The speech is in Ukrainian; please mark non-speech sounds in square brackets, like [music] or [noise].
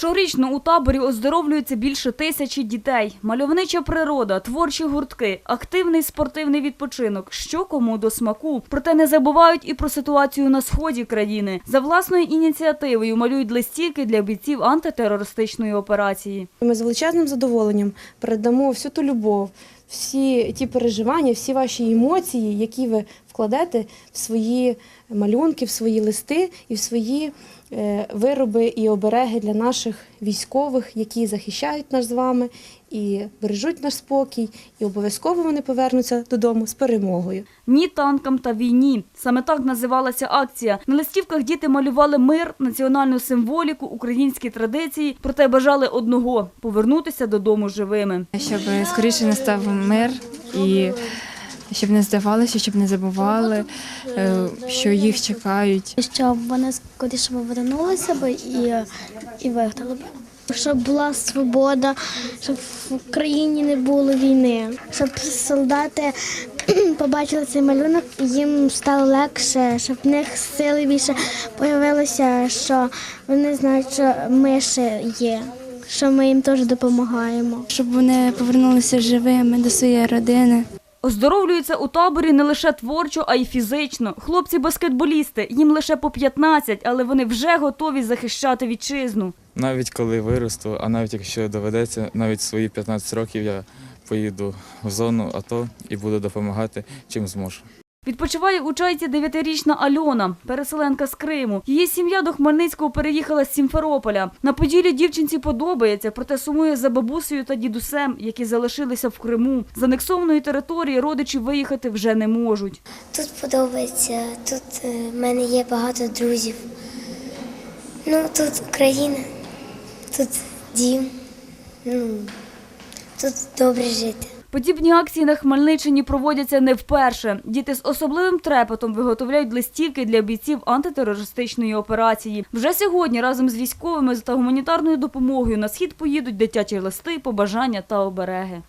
Щорічно у таборі оздоровлюється більше тисячі дітей. Мальовнича природа, творчі гуртки, активний спортивний відпочинок. Що кому до смаку. Проте не забувають і про ситуацію на сході країни. За власною ініціативою малюють листівки для бійців антитерористичної операції. Ми з величезним задоволенням передамо всю ту любов, всі ті переживання, всі ваші емоції, які ви вкладете в свої малюнки, в свої листи і в свої е, вироби і обереги для наших військових, які захищають нас з вами і бережуть наш спокій, і обов'язково вони повернуться додому з перемогою. Ні танкам та війні. Саме так називалася акція. На листівках діти малювали мир, національну символіку, українські традиції, проте бажали одного повернутися додому живими. щоб скоріше настав мир і щоб не здавалося, щоб не забували, е, що їх чекають. щоб вони скоріше повернулися б і, і виграли б. Щоб була свобода, щоб в Україні не було війни, щоб солдати [clears throat] побачили цей малюнок, і їм стало легше, щоб в них сили більше появилося, що вони знають, що ми ще є, що ми їм теж допомагаємо. щоб вони повернулися живими до своєї родини. Оздоровлюються у таборі не лише творчо, а й фізично. Хлопці-баскетболісти, їм лише по 15, але вони вже готові захищати вітчизну. Навіть коли виросту, а навіть якщо доведеться, навіть свої 15 років я поїду в зону АТО і буду допомагати чим зможу. Відпочиває у чайці дев'ятирічна Альона, переселенка з Криму. Її сім'я до Хмельницького переїхала з Сімферополя. На Поділі дівчинці подобається, проте сумує за бабусею та дідусем, які залишилися в Криму. З анексованої території родичі виїхати вже не можуть. Тут подобається, тут е, в мене є багато друзів. Ну, тут Україна, тут дім, ну, тут добре жити. Подібні акції на Хмельниччині проводяться не вперше. Діти з особливим трепетом виготовляють листівки для бійців антитерористичної операції. Вже сьогодні разом з військовими та гуманітарною допомогою на схід поїдуть дитячі листи, побажання та обереги.